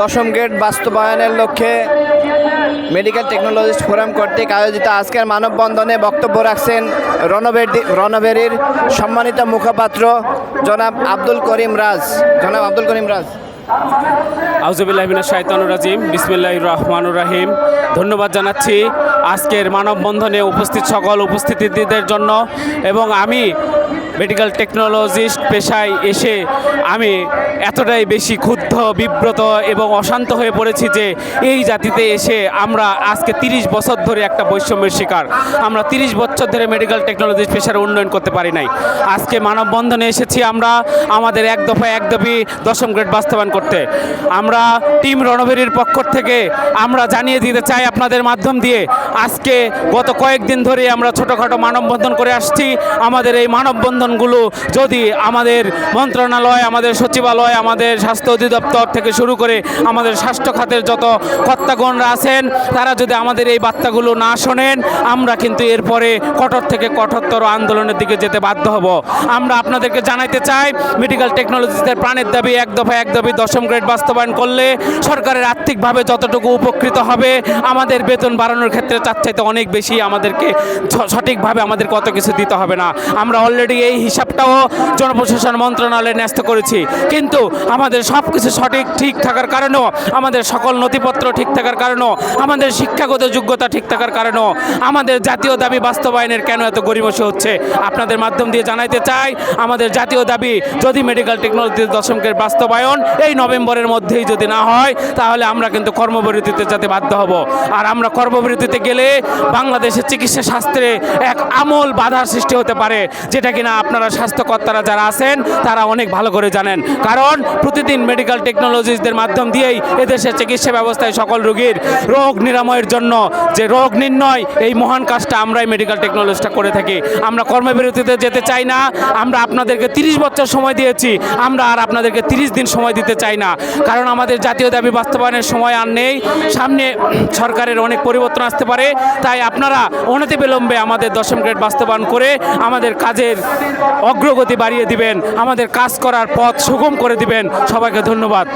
দশম গ্রেড বাস্তবায়নের লক্ষ্যে মেডিকেল টেকনোলজিস্ট ফোরাম কর্তৃক আয়োজিত আজকের মানববন্ধনে বক্তব্য রাখছেন রণবেরি রণবেরির সম্মানিত মুখপাত্র জনাব আব্দুল করিম রাজ। জনাব আব্দুল করিম রাজ। আউজুবিল্লাহমিনা শাইতানুর রাজিম বিসমিল্লাহ রহমানুর রাহিম। ধন্যবাদ জানাচ্ছি আজকের মানববন্ধনে উপস্থিত সকল উপস্থিতিদের জন্য এবং আমি মেডিকেল টেকনোলজিস্ট পেশায় এসে আমি এতটাই বেশি ক্ষুব্ধ, বিব্রত এবং অশান্ত হয়ে পড়েছি যে এই জাতিতে এসে আমরা আজকে তিরিশ বছর ধরে একটা বৈষম্যের শিকার। আমরা তিরিশ বছর ধরে মেডিকেল টেকনোলজিস্ট পেশার উন্নয়ন করতে পারি নাই। আজকে মানববন্ধনে এসেছি আমরা আমাদের এক দফায় এক দফি দশম গ্রেড বাস্তবায়ন করতে। আমরা টিম রণভেরির পক্ষ থেকে আমরা জানিয়ে দিতে চাই আপনাদের মাধ্যম দিয়ে, আজকে গত কয়েকদিন ধরে আমরা ছোটোখাটো মানববন্ধন করে আসছি। আমাদের এই মানববন্ধনগুলো যদি আমাদের মন্ত্রণালয়, আমাদের সচিবালয়, আমাদের স্বাস্থ্য অধিদপ্তর থেকে শুরু করে আমাদের স্বাস্থ্য খাতের যত কর্তাগণরা আছেন, তারা যদি আমাদের এই বার্তাগুলো না শোনেন, আমরা কিন্তু এরপরে কঠোর থেকে কঠোরতর আন্দোলনের দিকে যেতে বাধ্য হব। আমরা আপনাদেরকে জানাইতে চাই মেডিকেল টেকনোলজিসের প্রাণের দাবি এক দফা এক দাবি দশম গ্রেড বাস্তবায়ন করলে সরকারের আর্থিকভাবে যতটুকু উপকৃত হবে, আমাদের বেতন বাড়ানোর ক্ষেত্রে তার চাইতে অনেক বেশি আমাদেরকে সঠিকভাবে আমাদের কত কিছু দিতে হবে না। আমরা অলরেডি এই হিসাবটাও জনপ্রশাসন মন্ত্রণালয়ে ন্যস্ত করেছি। কিন্তু আমাদের সব কিছু সঠিক, ঠিক থাকার কারণেও, আমাদের সকল নথিপত্র ঠিক থাকার কারণেও, আমাদের শিক্ষাগত যোগ্যতা ঠিক থাকার কারণেও, আমাদের জাতীয় দাবি বাস্তবায়নের কেন এত গরিমসি হচ্ছে? আপনাদের মাধ্যম দিয়ে জানাইতে চাই, আমাদের জাতীয় দাবি যদি মেডিকেল টেকনোলজি দশমকের বাস্তবায়ন এই নভেম্বরের মধ্যেই যদি না হয়, তাহলে আমরা কিন্তু কর্মবিরতিতে যেতে বাধ্য হব। আর আমরা কর্মবিরতিতে গেলে বাংলাদেশের চিকিৎসা শাস্ত্রে এক আমূল বাধার সৃষ্টি হতে পারে, যেটা কিনা আপনারা স্বাস্থ্যকর্তারা যারা আছেন, তারা অনেক ভালো করে জানেন। কারণ প্রতিদিন মেডিকেল টেকনোলজিসদের মাধ্যম দিয়েই এদেশের চিকিৎসা ব্যবস্থায় সকল রোগীর রোগ নিরাময়ের জন্য যে রোগ নির্ণয়, এই মহান কাজটা আমরাই মেডিকেল টেকনোলজিটা করে থাকি। আমরা কর্মবিরতিতে যেতে চাই না, আমরা আপনাদেরকে তিরিশ বছর সময় দিয়েছি, আমরা আর আপনাদেরকে তিরিশ দিন সময় দিতে চাই না। কারণ আমাদের জাতীয় দাবি বাস্তবায়নের সময় আর নেই। সামনে সরকারের অনেক পরিবর্তন আসতে পারে। তাই আপনারা অনতিবিলম্বে আমাদের দশম গ্রেড বাস্তবায়ন করে আমাদের কাজের অগ্রগতি বাড়িয়ে দিবেন আমাদের কাজ করার পথ সুগম করে দিবেন। সবাইকে ধন্যবাদ।